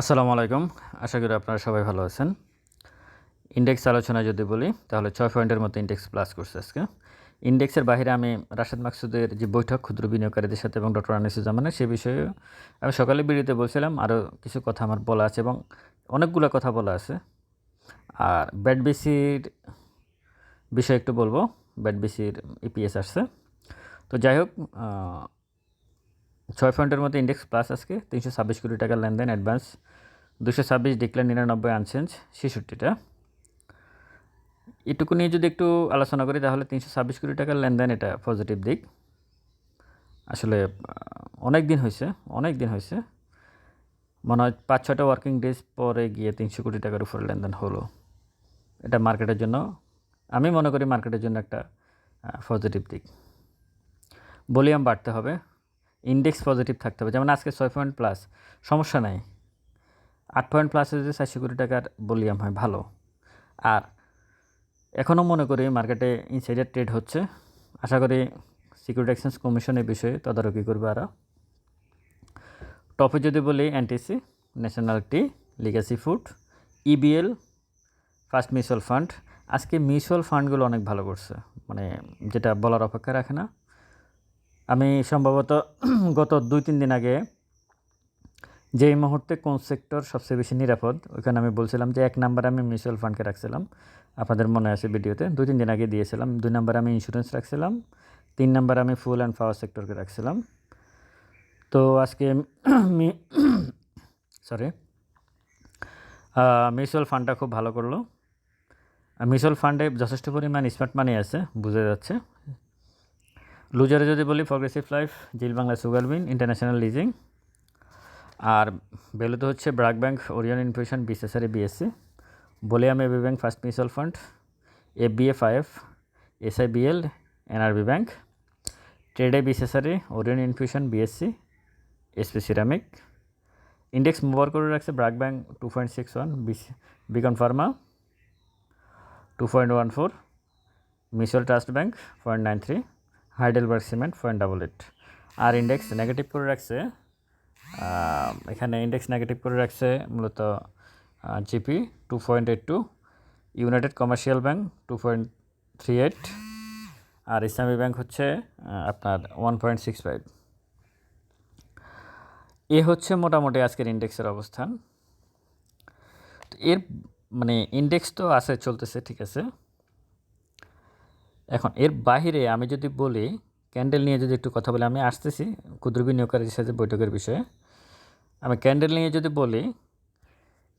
আসসালামু আলাইকুম। আশা করি আপনারা সবাই ভালো আছেন। ইন্ডেক্স আলোচনা যদি বলি, তাহলে ছয় পয়েন্টের মতো ইন্ডেক্স প্লাস করছে আজকে। ইন্ডেক্সের বাইরে আমি রাশেদ মাকসুদের যে বৈঠক ক্ষুদ্র বিনিয়োগকারীদের সাথে এবং ডক্টর আনিসুজ্জামানের সে বিষয়ে আমি সকালে ভিডিওতে বলছিলাম, আরও কিছু কথা আমার বলা আছে এবং অনেকগুলো কথা বলা আছে। আর ব্যাট বিসির বিষয়ে একটু বলব। ব্যাট বিসির ইপিএস আসছে। তো যাই হোক ছয় পয়েন্টের মতো ইন্ডেক্স প্লাস আজকে, তিনশো ছাব্বিশ কোটি টাকার লেনদেন অ্যাডভান্স দুশো ছাব্বিশ ডিক্লার নিরানব্বই আনচেঞ্জ ছেষট্টিটা। এটুকু নিয়ে যদি একটু আলোচনা করি, তাহলে তিনশো ছাব্বিশ কোটি টাকার লেনদেন এটা পজিটিভ দিক। আসলে অনেক দিন হয়েছে অনেক দিন হয়েছে মনে হয় পাঁচ ছটা ওয়ার্কিং ডেজ পরে গিয়ে তিনশো কোটি টাকার উপরে লেনদেন হলো। এটা মার্কেটের জন্য, আমি মনে করি মার্কেটের জন্য একটা পজিটিভ দিক। ভলিউম বাড়তে হবে। ইন্ডেক্স পজিটিভ থাকতে হবে। যেমন আজকে ছয় পয়েন্ট প্লাস সমস্যা নাই। আট পয়েন্ট প্লাসে যদি চারশো কোটি টাকার ভলিউম হয়, ভালো। আর এখনও মনে করি মার্কেটে ইনসাইডার ট্রেড হচ্ছে। আশা করি সিকিউরিটি এক্সচেঞ্জ কমিশন এই বিষয়ে তদারকি করবে আরও টপে যদি বলি NTC national tea legacy food EBL first mutual fund আজকে মিউচুয়াল ফান্ডগুলো অনেক ভালো করছে। মানে যেটা বলার অপেক্ষা রাখে না। আমি সম্ভবত গত দুই, তিন দিন আগে যে এই মুহূর্তে কোন সেক্টর সবচেয়ে বেশি নিরাপদ, ওইখানে আমি বলছিলাম যে এক নাম্বারে আমি মিউচুয়াল ফান্ডকে রাখছিলাম। আপনাদের মনে আছে ভিডিওতে, দুই, তিন দিন আগে দিয়েছিলাম। দুই নাম্বারে আমি ইন্স্যুরেন্স রাখছিলাম। তিন নাম্বারে আমি ফুল অ্যান্ড পাওয়ার সেক্টরকে রাখছিলাম। তো আজকে সরি মিউচুয়াল ফান্ডটা খুব ভালো করল। মিউচুয়াল ফান্ডে যথেষ্ট পরিমাণ স্মার্ট মানি আছে, বোঝা যাচ্ছে। লুজারে যদি বলি progressive life zeal Bangla sugar বিন ইন্টারন্যাশনাল লিজিং আর ভ্যালুতে হচ্ছে ব্রাক ব্যাংক, ওরিয়ন ইনফিউশন বিসেসারি BSC. বলিয়াম AB bank, first mutual fund, F B F IF SIBL NRB bank. ট্রেডে বিসেসারি Orion infusion, BSC SP ceramic. Index mover করে রাখছে BRAC bank, two point six one Beacon pharma, two point one four, mutual trust bank, point nine three. Heidelberg cement point double eight. আর index negative করে রাখছে এখানে index negative করে রাখছে মূলত GP two point eight two united commercial bank two point three eight আর Islami bank হচ্ছে আপনার one point six five এ হচ্ছে মোটামুটি আজকের ইন্ডেক্সের অবস্থান। তো এর মানে ইন্ডেক্স তো আছে, চলতেছে, ঠিক আছে। এখন, এর বাইরে আমি যদি বলি, ক্যান্ডেল নিয়ে যদি একটু কথা বলি, আমি আসতেছি ক্ষুদ্র বিনিয়োগকারীর সাথে বৈঠকের বিষয়ে। আমি ক্যান্ডেল নিয়ে যদি বলি,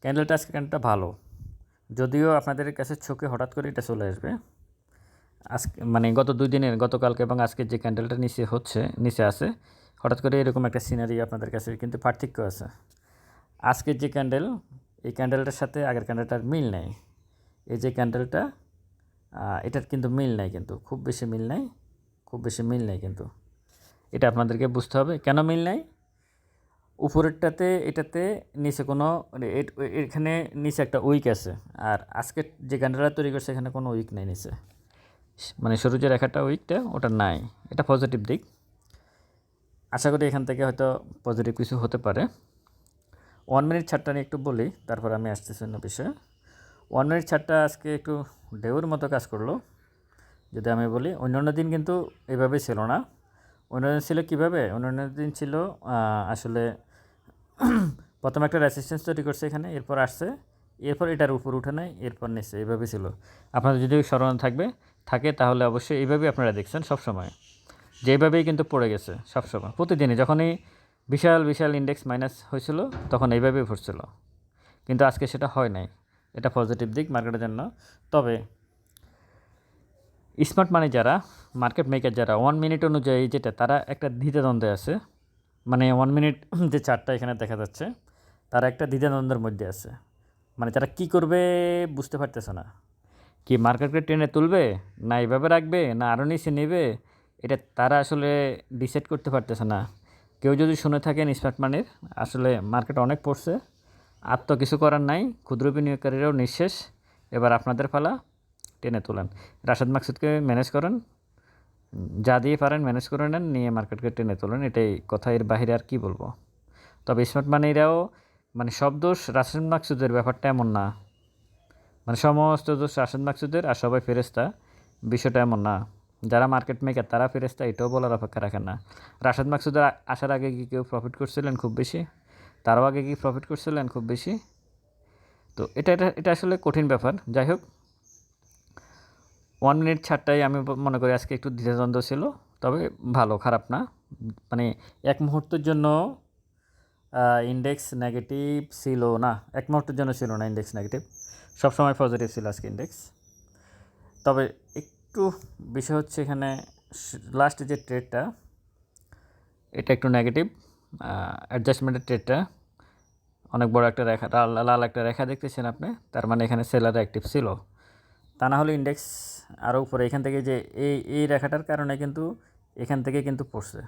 ক্যান্ডেলটা আজকে ক্যান্ডেলটা ভালো। যদিও আপনাদের কাছে চোখে হঠাৎ করে এটা চলে আসবে। আজকে মানে গত দুই দিনের, গতকালকে এবং আজকে যে ক্যান্ডেলটা নিচে হচ্ছে, নিচে আছে, হঠাৎ করে এরকম একটা সিনারি আপনাদের কাছে কিন্তু পার্থক্য আছে। আজকের যে ক্যান্ডেল, এই ক্যান্ডেলটার সাথে আগের ক্যান্ডেলটার মিল নেই। এই যে ক্যান্ডেলটা এটার কিন্তু মিল নাই কিন্তু, খুব বেশি মিল নাই, খুব বেশি মিল নাই কিন্তু। এটা আপনাদেরকে বুঝতে হবে, কেন মিল নাই? উপরেরটাতে, এটাতে নিচে কোনো মানে এখানে নিচে একটা উইক আছে, আর আজকে যে ক্যান্ডেলটা তৈরি করছে এখানে কোনো উইক নাই নিচে। মানে সরু যে রেখাটা উইকটা, ওটা নাই, এটা পজিটিভ দিক। আশা করি এখান থেকে হয়তো পজিটিভ কিছু হতে পারে। ওয়ান মিনিট ছাড়টা নিয়ে একটু বলি, তারপর আমি আসতেছি অন্য বিষয়ে। ওয়ান মিনিট ছাড়টা আজকে একটু ঢেউর মতো কাজ করল। যদি আমি বলি, অন্যান্য দিন কিন্তু এভাবে ছিল না। অন্যান্য ছিল কীভাবে? অন্যান্য দিন ছিল আসলে প্রথমে একটা রেসিস্ট্যান্স তৈরি করছে এখানে, এরপর আসছে, এরপর এটার উপর উঠে নেয়, এরপর নিচ্ছে এইভাবে ছিল। আপনাদের যদি স্মরণ থাকবে, থাকে তাহলে অবশ্যই এইভাবেই আপনারা দেখছেন সবসময়। যেভাবেই কিন্তু পড়ে গেছে সবসময়, প্রতিদিনই। যখনই বিশাল বিশাল ইন্ডেক্স মাইনাস হয়েছিল, তখন এইভাবেই পড়ছিল কিন্তু আজকে সেটা হয় নাই। এটা পজিটিভ দিক মার্কেটের জন্য। তবে স্মার্ট মানি যারা মার্কেট মেকার যারা ওয়ান মিনিট অনুযায়ী যেটা, তারা একটা দ্বিধাদ্বন্দ্বে আছে। মানে ওয়ান মিনিট যে চারটা এখানে দেখা যাচ্ছে, তারা একটা দ্বিধাদ্বন্দ্বের মধ্যে আছে। মানে তারা কি করবে বুঝতে পারতেছে না। কি মার্কেটকে টেনে তুলবে, না এইভাবে রাখবে, না আরও নিচে নেবে, এটা তারা আসলে ডিসাইড করতে পারতেছে না। কেউ যদি শুনে থাকেন স্মার্ট মানির আসলে মার্কেট অনেক পড়ছে। আর তো কিছু করার নাই, ক্ষুদ্র বিনিয়োগকারীরাও নিঃশেষ। এবার আপনাদের পালা টেনে তোলেন। রাশাদ মাকসুদকে ম্যানেজ করেন, যা দিয়ে পারেন ম্যানেজ করে নেন, নিয়ে মার্কেটকে টেনে তোলেন, এটাই কথা। এর বাইরে আর কি বলব? তবে স্মার্ট মানিরাও মানে সব দোষ রাশেদ মাকসুদের, ব্যাপারটা এমন না। মানে সমস্ত দোষ রাশেদ মাকসুদের আর সবাই ফেরেস্তা বিষয়টা এমন না। যারা মার্কেট মেকার তারা ফেরেস্তা এটাও বলার অপেক্ষা রাখেন না। রাশেদ মাকসুদের আসার আগে কি কেউ প্রফিট করছিলেন খুব বেশি? তারও আগে কি প্রফিট করছিলেন খুব বেশি? তো এটা এটা এটা আসলে কঠিন ব্যাপার। যাই হোক ওয়ান মিনিট ছাড়টাই আমি মনে করি আজকে একটু দ্বিধাদ্বন্দ্ব ছিল, তবে ভালো, খারাপ না। মানে এক মুহূর্তের জন্য ইন্ডেক্স নেগেটিভ ছিল না। এক মুহূর্তের জন্য ছিল না ইন্ডেক্স নেগেটিভ সবসময় পজিটিভ ছিল আজকে ইন্ডেক্স তবে একটু বিষয় হচ্ছে এখানে লাস্ট যে ট্রেডটা এটা একটু নেগেটিভ অ্যাডজাস্টমেন্টের ট্রেডটা অনেক বড় একটা রেখা, লাল লাল একটা রেখা দেখতেছেন আপনি, তার মানে এখানে সেলার অ্যাক্টিভ ছিল। তা না হলে ইন্ডেক্স আরও উপরে, এখান থেকে যে এই এই রেখাটার কারণে কিন্তু এখান থেকে কিন্তু পড়ছে।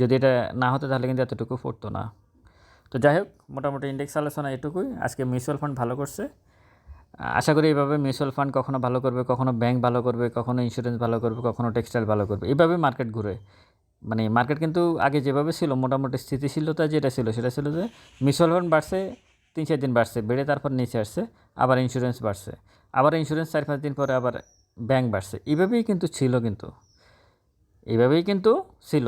যদি এটা না হতো তাহলে কিন্তু এতটুকু পড়তো না। তো যাই হোক, মোটামুটি ইন্ডেক্স আলোচনা এটুকুই। আজকে মিউচুয়াল ফান্ড ভালো করছে। আশা করি এইভাবে মিউচুয়াল ফান্ড কখনো ভালো করবে, কখনো ব্যাংক ভালো করবে, কখনো ইন্স্যুরেন্স ভালো করবে, কখনো টেক্সটাইল ভালো করবে, এইভাবে মার্কেট ঘুরে। মানে মার্কেট কিন্তু আগে যেভাবে ছিল, মোটামুটি স্থিতিশীলতা যেটা ছিল, সেটা ছিল যে মিউচুয়াল ফান্ড বাড়ছে, তিন চার দিন বাড়ছে, বেড়ে তারপর নিচে আসছে, আবার ইন্স্যুরেন্স বাড়ছে, আবার ইন্স্যুরেন্স চার পাঁচ দিন পরে আবার ব্যাংক বাড়ছে। এইভাবেই কিন্তু ছিল কিন্তু। এইভাবেই কিন্তু ছিল।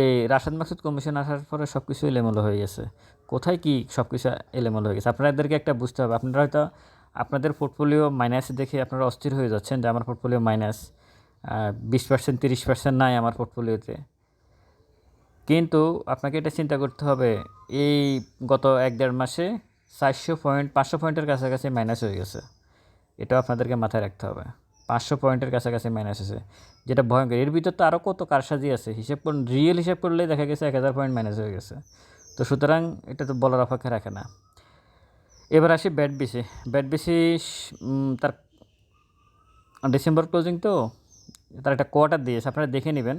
এই রাশাদ মাকসুদ কমিশন আসার পরে সব কিছু এলেমেলো হয়ে গেছে। কোথায় কি সব কিছু এলেমেলো হয়ে গেছে? আপনাদেরকে একটা বুঝতে হবে। আপনারা হয়তো আপনাদের পোর্টফোলিও মাইনাস দেখে আপনারা অস্থির হয়ে যাচ্ছেন যে আমার পোর্টফোলিও মাইনাস বিশ পার্সেন্ট তিরিশ পার্সেন্ট নাই আমার পোর্টফোলিওতে কিন্তু আপনাকে এটা চিন্তা করতে হবে, এই গত এক দেড় মাসে চারশো পয়েন্ট, পাঁচশো পয়েন্টের কাছাকাছি মাইনাস হয়ে গেছে। এটাও আপনাদেরকে মাথায় রাখতে হবে। পাঁচশো পয়েন্টের কাছাকাছি মাইনাস আছে যেটা ভয়ঙ্কর, এর ভিতর তো আরও কত কারসাজি আছে? হিসেব রিয়েল হিসেব করলে দেখা গেছে এক হাজার পয়েন্ট মাইনাস হয়ে গেছে। তো সুতরাং এটা তো বলার অপেক্ষা রাখে না। এবার আসি ব্যাট বিসি ব্যাট বিসি তার ডিসেম্বর ক্লোজিং তো? তার একটা কোয়ার্টার দিয়েছে আপনারা দেখে নেবেন।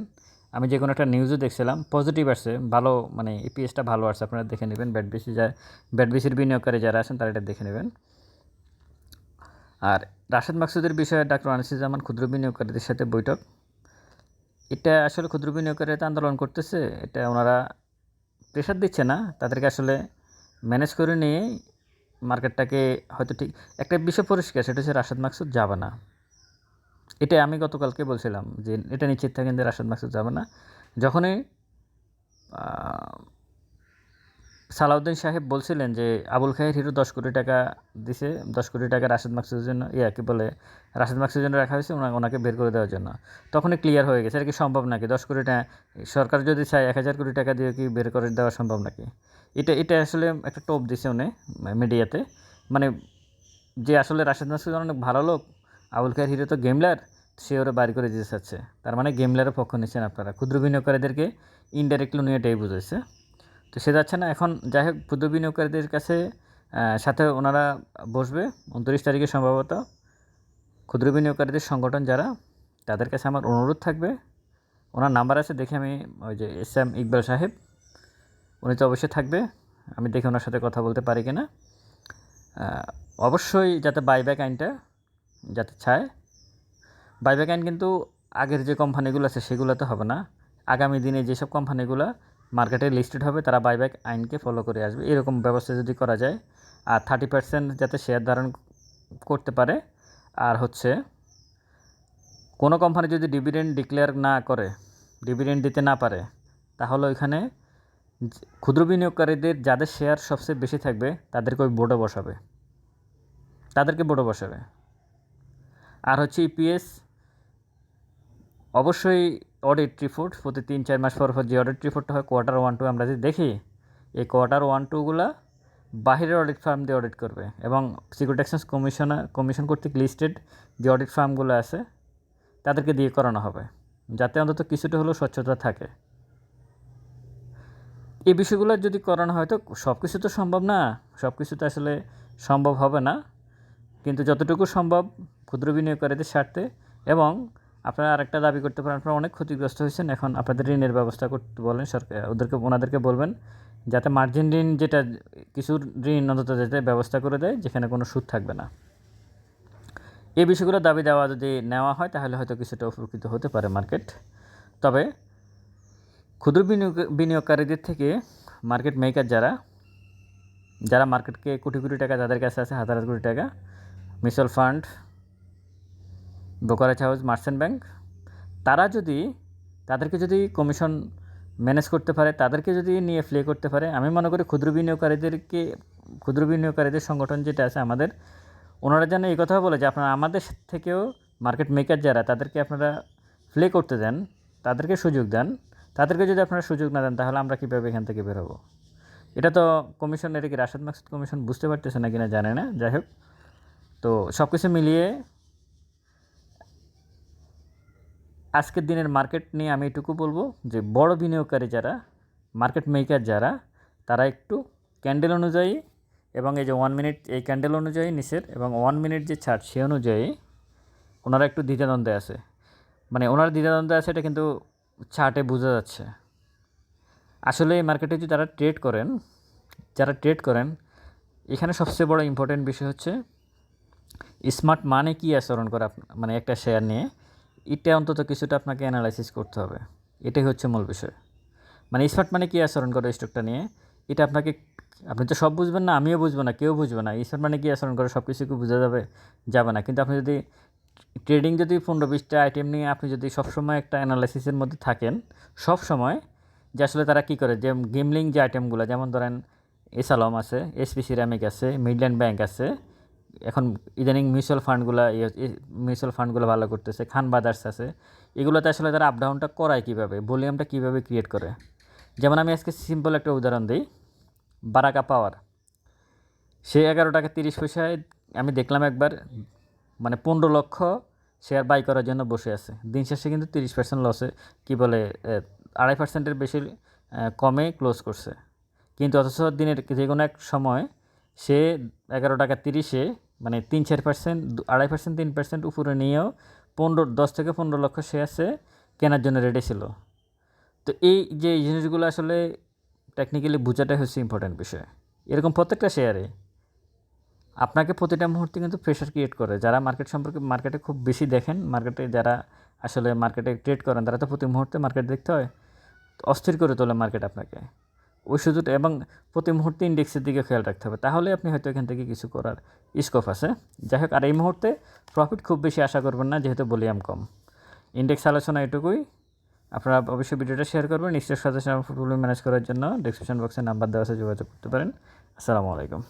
আমি যে কোনো একটা নিউজও দেখছিলাম পজিটিভ আসছে, ভালো মানে ইপিএসটা ভালো আসছে, আপনারা দেখে নেবেন। ব্যাট বিসি যা ব্যাট বিসির বিনিয়োগকারী যারা আছেন, তারা এটা দেখে নেবেন। আর রাশেদ মাকসুদের বিষয়ে ডাক্তার আনিসুজ্জামান ক্ষুদ্র বিনিয়োগকারীদের সাথে বৈঠক। এটা আসলে ক্ষুদ্র বিনিয়োগকারীরা আন্দোলন করতেছে, এটা ওনারা প্রেশার দিচ্ছে না। তাদেরকে আসলে ম্যানেজ করে নিয়ে মার্কেটটাকে হয়তো ঠিক, একটা বিষয় পরিষ্কার, সেটা হচ্ছে রাশেদ মাকসুদ যাবে না। এটা আমি গতকালকে বলছিলাম যে এটা নিশ্চিত থাকেন যে রাশেদ মাকসুদ যাবে না। যখনই সালাউদ্দিন সাহেব বলছিলেন যে আবুল খায়ের হিরো দশ কোটি টাকা দিছে, দশ কোটি টাকা রাশেদ মাকসুদের জন্য, ইয়া, কি বলে রাশেদ মাকসুদের জন্য রাখা হয়েছে, ওনা- ওনাকে বের করে দেওয়ার জন্য। তখনই ক্লিয়ার হয়ে গেছে, এটা কি সম্ভব নাকি? দশ কোটি টাকা, সরকার যদি চায় এক হাজার কোটি টাকা দিয়ে কি বের করে দেওয়া সম্ভব নাকি? এটা এটা আসলে একটা টোপ দিছে উনি মিডিয়াতে মানে যে আসলে রাশেদ মাসুদ অনেক ভালো লোক আবুল খায়ের হিরো তো গেমলার সে ওরা বাড়ি করে দিতে চাচ্ছে। তার মানে গেমলারের পক্ষ নিচ্ছেন আপনারা। ক্ষুদ্র বিনিয়োগকারীদেরকে ইনডাইরেক্টলি উনি এটাই বুঝেছে তো সে যাচ্ছে না, এখন যাই হোক, ক্ষুদ্র বিনিয়োগকারীদের কাছে সাথে ওনারা বসবে। উনত্রিশ তারিখে সম্ভবত ক্ষুদ্র বিনিয়োগকারীদের সংগঠন যারা, তাদের কাছে আমার অনুরোধ থাকবে। ওনার নাম্বার আছে, দেখে আমি ওই যে এস এম ইকবাল সাহেব, উনি তো অবশ্যই থাকবে। আমি দেখে ওনার সাথে কথা বলতে পারি কিনা। অবশ্যই যাতে বাইব্যাক আইনটা যাতে চায়। বাইব্যাক আইন কিন্তু আগের যে কোম্পানিগুলো আছে সেগুলোতে হবে না। আগামী দিনে যেসব কোম্পানিগুলো মার্কেটে লিস্টেড হবে, তারা বাইব্যাক আইনকে ফলো করে আসবে। এরকম ব্যবস্থা যদি করা যায়, আর থার্টি পার্সেন্ট যাতে শেয়ার ধারণ করতে পারে, আর হচ্ছে কোনো কোম্পানি যদি ডিভিডেন্ড ডিক্লেয়ার না করে ডিভিডেন্ড দিতে না পারে, তাহলে ওইখানে ক্ষুদ্র বিনিয়োগকারীদের যাদের শেয়ার সবচেয়ে বেশি থাকবে, তাদেরকে ওই বোর্ডে বসাবে। তাদেরকে বোর্ডে বসাবে। আর হচ্ছে ইপিএস অবশ্যই অডিট রিপোর্ট প্রতি তিন, চার মাস পর পর যে অডিট রিপোর্টটা হয় কোয়ার্টার ওয়ান টু আমরা যদি দেখি, এই কোয়ার্টার ওয়ান টুগুলা বাহিরের অডিট ফার্ম দিয়ে অডিট করবে এবং সিকিউরিটি এক্সচেঞ্জ কমিশনার কমিশন কর্তৃক লিস্টেড যে অডিট ফার্মগুলো আছে, তাদেরকে দিয়ে করানো হবে, যাতে অন্তত কিছুটা হলেও স্বচ্ছতা থাকে। এই বিষয়গুলো যদি করানো হয় তো সব কিছু তো সম্ভব না সব কিছু তো আসলে সম্ভব হবে না, কিন্তু যতটুকু সম্ভব ক্ষুদ্র বিনিয়োগকারীদের স্বার্থে এবং আপনারা আরেকটা দাবি করতে পারেন, আপনারা অনেক ক্ষতিগ্রস্ত হয়েছেন, এখন আপনাদের ঋণের ব্যবস্থা করতে বলেন সরকার, ওদেরকে, ওনাদেরকে বলবেন যাতে মার্জিন ঋণ যেটা, কিছু ঋণ অন্তত যাতে ব্যবস্থা করে দেয়, যেখানে কোনো সুদ থাকবে না। এই বিষয়গুলো দাবি দেওয়া যদি নেওয়া হয়, তাহলে হয়তো কিছুটা উপকৃত হতে পারে মার্কেট তবে ক্ষুদ্র বিনিয়োগ, বিনিয়োগকারীদের থেকে মার্কেট মেকার যারা যারা মার্কেটকে কোটি কোটি টাকা, যাদের কাছে আছে হাজার হাজার কোটি টাকা mutual fund brokerage house, merchant bank, তারা যদি, তাদেরকে যদি কমিশন ম্যানেজ করতে পারে, তাদেরকে যদি নিয়ে প্লে করতে পারে, আমি মনে করি ক্ষুদ্র বিনিয়োগকারীদেরকে, ক্ষুদ্র বিনিয়োগকারীদের সংগঠন যেটা আছে আমাদের, ওনারা যেন এই কথা বলে যে আপনারা আমাদের থেকেও মার্কেট মেকার যারা, তাদেরকে আপনারা প্লে করতে দেন, তাদেরকে সুযোগ দেন, তাদেরকে যদি আপনারা সুযোগ না দেন, তাহলে আমরা কীভাবে এখান থেকে বেরোবো এটা তো কমিশন, এটা কি রাশাদ মাকসুদ কমিশন বুঝতে পারতেছে না কিনা জানে না, যাই হোক। তো সব কিছু মিলিয়ে আজকের দিনের মার্কেট নিয়ে আমি এটুকু বলব যে, বড় বিনিয়োগকারী যারা মার্কেট মেকার যারা, তারা একটু ক্যান্ডেল অনুযায়ী এবং এই যে ওয়ান মিনিট এই ক্যান্ডেল অনুযায়ী নিচের এবং ওয়ান মিনিট যে ছাড় সে অনুযায়ী ওনারা একটু দ্বিধাদ্বন্দ্বে আছে। মানে ওনার দ্বিধাদ্বন্দ্বে আছে এটা কিন্তু ছাটে বোঝা যাচ্ছে। আসলে এই মার্কেটে যদি যারা ট্রেড করেন, যারা ট্রেড করেন, এখানে সবচেয়ে বড় ইম্পর্টেন্ট বিষয় হচ্ছে স্মার্ট মানে কী আচরণ করে মানে একটা শেয়ার নিয়ে? এটা অন্তত কিছুটা আপনাকে অ্যানালাইসিস করতে হবে। এটাই হচ্ছে মূল বিষয়। মানে স্মার্ট মানে কী আচরণ করে স্টকটা নিয়ে? এটা আপনাকে, আপনি তো সব বুঝবেন না, আমিও বুঝব না, কেউ বুঝবে না। স্মার্ট মানে কী আচরণ করে সব কিছু কি বোঝা যাবে? যাবে না। কিন্তু আপনি যদি ট্রেডিং যদি পনেরো বিশটা আইটেম নিয়ে আপনি যদি সবসময় একটা অ্যানালাইসিসের মধ্যে থাকেন সব সময় যে আসলে তারা কী করে? যে গেমলিং যে আইটেমগুলো যেমন ধরেন এসালম আছে এসপি সিরামিক আছে মিডল্যান্ড ব্যাংক আছে এখন ইদানিং মিউচুয়াল ফান্ডগুলো মিউচুয়াল ফান্ডগুলো ভালো করতেছে, খান বাজার্স আছে। এগুলোতে আসলে তারা আপ ডাউনটা করায় কীভাবে, ভলিউমটা কীভাবে ক্রিয়েট করে? যেমন আমি আজকে সিম্পল একটা উদাহরণ দিই, বারাকা পাওয়ার। সে এগারো টাকা তিরিশ পয়সায় আমি দেখলাম একবার মানে পনেরো লক্ষ শেয়ার বাই করার জন্য বসে আছে। দিন শেষে কিন্তু তিরিশ পার্সেন্ট লসে কী বলে আড়াই পার্সেন্টের বেশি কমে ক্লোজ করছে। কিন্তু অথচ দিনের যে কোনো এক সময় সে এগারো টাকা তিরিশে মানে তিন চার পার্সেন্ট আড়াই পার্সেন্ট তিন পার্সেন্ট উপরে নিয়েও পনেরো, দশ থেকে পনেরো লক্ষ শেয়ার সে কেনার জন্য রেডি ছিল। তো এই যে জিনিসগুলো আসলে টেকনিক্যালি বোঝাটাই হচ্ছে ইম্পর্ট্যান্ট বিষয়। এরকম প্রত্যেকটা শেয়ারে আপনাকে প্রতিটা মুহূর্তে কিন্তু প্রেশার ক্রিয়েট করে। যারা মার্কেট সম্পর্কে মার্কেটে খুব বেশি দেখেন মার্কেটে যারা আসলে মার্কেটে ট্রেড করেন, তারা তো প্রতি মুহূর্তে মার্কেট দেখতে হয়। অস্থির করে তোলে মার্কেট আপনাকে। ওই সুযোগটা এবং প্রতি মুহূর্তে ইন্ডেক্সের দিকে খেয়াল রাখতে হবে। তাহলে আপনি হয়তো এখান থেকে কিছু করার স্কোপ আছে। যাই হোক, আর এই মুহূর্তে প্রফিট খুব বেশি আশা করবেন না, যেহেতু ভলিউম কম। ইন্ডেক্স আলোচনা এটুকুই। আপনারা অবশ্যই ভিডিওটা শেয়ার করবেন নিশ্চয় সাজেশন ফুটবল ম্যানেজ করার জন্য ডিসক্রিপশন বক্সে নাম্বার দেওয়া আছে, যোগাযোগ করতে পারেন। আসসালামু আলাইকুম।